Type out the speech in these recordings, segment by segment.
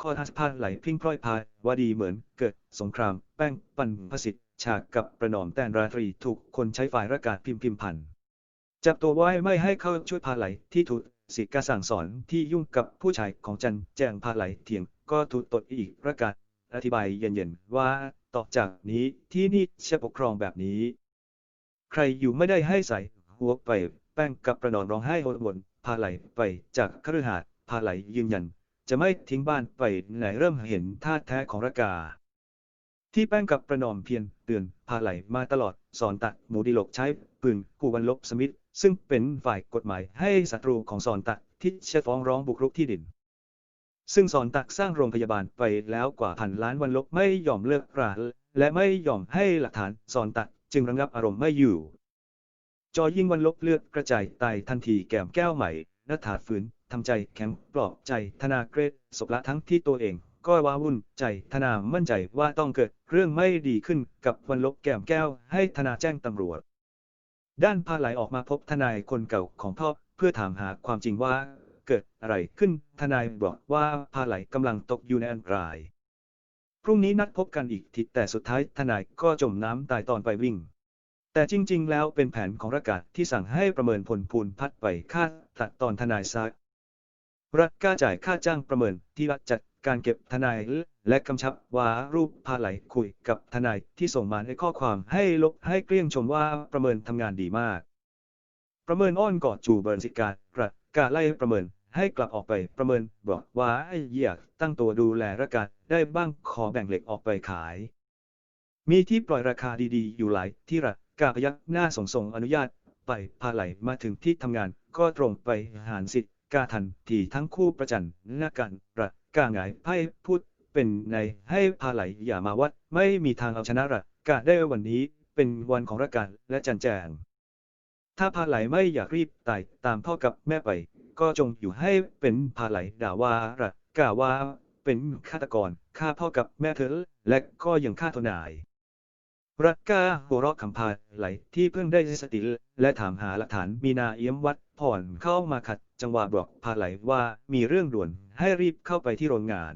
ข้อท้าสพานไหลพิ้งพร้อยพายวาดีเหมือนเกิดสงคราม แป้งปันพสิทธิ์ฉากกับประนอมแตนราตรีถูกคนใช้ฝ่ายระกาศพิมพ์พิมพ์พันจับตัวไว้ไม่ให้เข้าช่วยพาไหลที่ถูกสิการสั่งสอนที่ยุ่งกับผู้ชายของจันแจงพาไหลเถียงก็ถูกตดอีกประกาศอธิบายเย็นๆว่าต่อจากนี้ที่นี่จะปกครองแบบนี้ ใครอยู่ไม่ได้ให้ใส่หัวไปแป้งกับประนอนร้องไห้โหดหวนพาไหลไปจากคฤหาสน์พาไหลยืนยัน จะไม่ทิ้งบ้านไปไหนเริ่มเห็นท่าแท้ของระกา ที่แป้งกับประนอมเพียรเตือนพาไหลมาตลอด สอนตัดหมูดีโลกใช้ปืนกูวันลบสมิธซึ่งเป็นฝ่ายกฎหมายให้ศัตรูของสอนตัดที่จะฟ้องร้องบุกรุกที่ดิน ซึ่งสอนตักสร้างโรงพยาบาลไปแล้วกว่าพันล้านวันลบไม่ยอมเลิกราและไม่ยอมให้หลักฐานสอนตักจึงระงับอารมณ์ไม่อยู่ จอยิ่งวันลบเลือดกระจายตายทันทีแก้มแก้วใหม่นัถาฝืน ทำใจแข็งปลอบใจธนาเกรดศพละทั้งที่ตัวเอง ก็ว้าวุ่นใจธนามั่นใจว่าต้องเกิดเรื่องไม่ดีขึ้นกับวันลบแก้มแก้วให้ธนาแจ้งตำรวจ ด้านพาไหลออกมาพบทนายคนเก่าของพ่อเพื่อถามหาความจริงว่า เกิดอะไรขึ้นทนายบอกว่าพาไหลกำลังตกอยู่ในอันตรายพรุ่งนี้นัดพบกันอีกทีแต่สุดท้ายทนายก็จมน้ำตายตอนไปวิ่ง แต่จริง ๆ แล้วเป็นแผนของรักาศที่สั่งให้ประเมินผลพูนพัดไปค่าตัดตอนทนายซาก รัฐกล้าจ่ายค่าจ้างประเมินที่รัฐจัดการเก็บทนายและกำชับว่ารูปพาไหลคุยกับทนายที่ส่งมาในข้อความให้ลบให้เกลี้ยงชมว่าประเมินทำงานดีมาก ประเมินอ้อนกอดจูเบิร์นสิการรัฐกาไล่ประเมินให้กลับออกไปประเมินบอกว่าไอ้เหี้ยตั้งตัวดูแลรัฐการได้บ้างขอแบ่งเหล็กออกไปขาย มีที่ปล่อยราคาดีๆ อยู่หลายที่รัฐกาพยักหน้าส่งส่งอนุญาตไปพาไหลมาถึงที่ทำงานก็ตรงไปหารสิทธิ์ กาทันทีทั้งคู่ประจันหน้ากันรัฐกาหงายไพ่พูดเป็นในให้พาไหลอย่ามาวัด ไม่มีทางเอาชนะรัฐกาได้วันนี้เป็นวันของรัฐกาและจันแจง ถ้าพาไหลไม่อยากรีบตายตามพ่อกับแม่ไป ก็จงอยู่ให้เป็นพาไหลด่าว่ารัฐกาว่าเป็นฆาตกรฆ่าพ่อกับแม่เธอและก็ยังฆ่าทนาย รักกาหัวเราะคำพาไหลที่เพิ่งได้สติและถามหาหลักฐานมีนาเอี้ยมวัดผ่อนเข้ามาขัดจังหวะบอกพาไหลว่ามีเรื่องด่วนให้รีบเข้าไปที่โรงงาน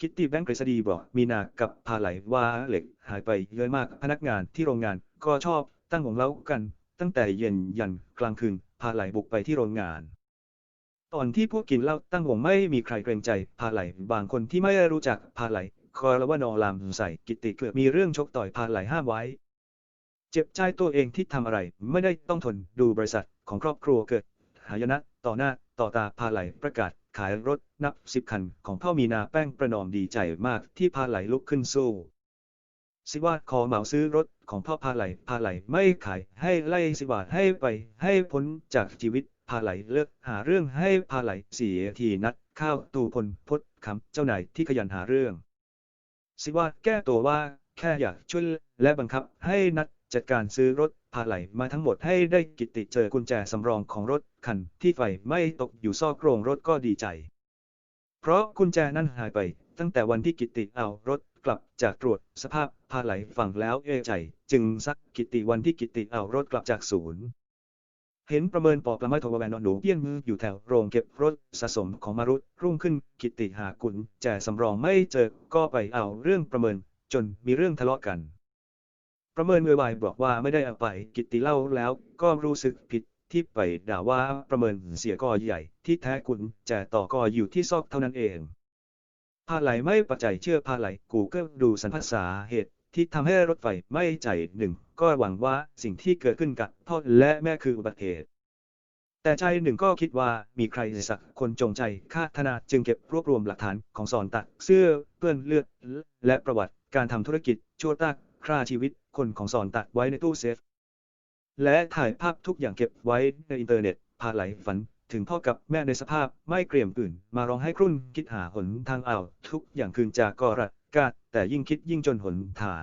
คิตตี้แบงค์กฤษฎีบอกมีนากับพาไหลว่าเหล็กหายไปเยอะมากพนักงานที่โรงงานก็ชอบตั้งวงเล่ากัน ตั้งแต่เย็นยันกลางคืนพาไหลบุกไปที่โรงงาน ตอนที่พวกกินเหล้าตั้งวงไม่มีใครเกรงใจพาไหลบางคนที่ไม่รู้จักพาไหล คอยลวานอลามใส่กิตติเกือมีเรื่องชกต่อยพาไหลห้ามไว้ เจ็บใจตัวเองที่ทำอะไร ไม่ได้ต้องทนดูบริษัทของครอบครัวเกิด หายนะต่อหน้าต่อตาพาไหลประกาศขายรถนับสิบคันของพ่อมีนาแป้งประนอมดีใจมากที่พาไหลลุกขึ้นสู้สิว่าขอเหมาซื้อรถของพ่อพาไหลพาไหลไม่ขายให้ไล่สิว่าให้ไปให้พ้นจากชีวิตพาไหลเลิกหาเรื่องให้พาไหลเสียทีนัดข้าวตูพลพดคำเจ้านายที่ขยันหาเรื่อง สิว่าแก้ตัวว่า แค่อยากช่วยและบังคับให้นัดจัดการซื้อรถพาไหลมาทั้งหมดให้ได้กิติเจอกุญแจสำรองของรถคันที่ไฟไม่ตกอยู่ซอกโครงรถก็ดีใจ เพราะกุญแจนั้นหายไป ตั้งแต่วันที่กิติเอารถกลับจากตรวจสภาพพาไหลฟังแล้วเอใจ จึงซักกิติวันที่กิติเอารถกลับจากศูนย์ เห็นประเมินปอกละไม้โทรแวนนอนหนูเปี้ยนมืออยู่แถวโรงเก็บรถสะสมของมารุตรุ่งขึ้นกิติหากุญแจสำรองไม่เจอก็ไปเอาเรื่องประเมินจนมีเรื่องทะเลาะกัน ประเมินเววายบอกว่าไม่ได้เอาไปกิติเล่าแล้วก็รู้สึกผิดที่ไปด่าว่าประเมินเสียกอใหญ่ ที่แท้กุญแจต่อกออยู่ที่ซอกเท่านั้นเองพาไหลไม่ปัจจัยเชื่อพาไหลกูก็ดูสันภาษาเหตุที่ทำให้รถไฟไม่ใจหนึ่ง ก็หวังว่าสิ่งที่เกิดขึ้นกับพ่อและแม่คืออุบัติเหตุ แต่ใจหนึ่งก็คิดว่ามีใครสักคนจงใจฆ่าธนาจึงเก็บรวบรวมหลักฐานของสอนตักเสื้อเปื้อนเลือด และประวัติการทำธุรกิจชั่วตักฆ่าชีวิตคนของสอนตักไว้ในตู้เซฟ และถ่ายภาพทุกอย่างเก็บไว้ในอินเทอร์เน็ตพาไหลฝันถึงพ่อกับแม่ในสภาพไม่เกรียมอื่น มาร้องให้ครุ่นคิดหาหนทางเอาทุกอย่างคืนจากกอรัดกาดแต่ยิ่งคิดยิ่งจนหนทาง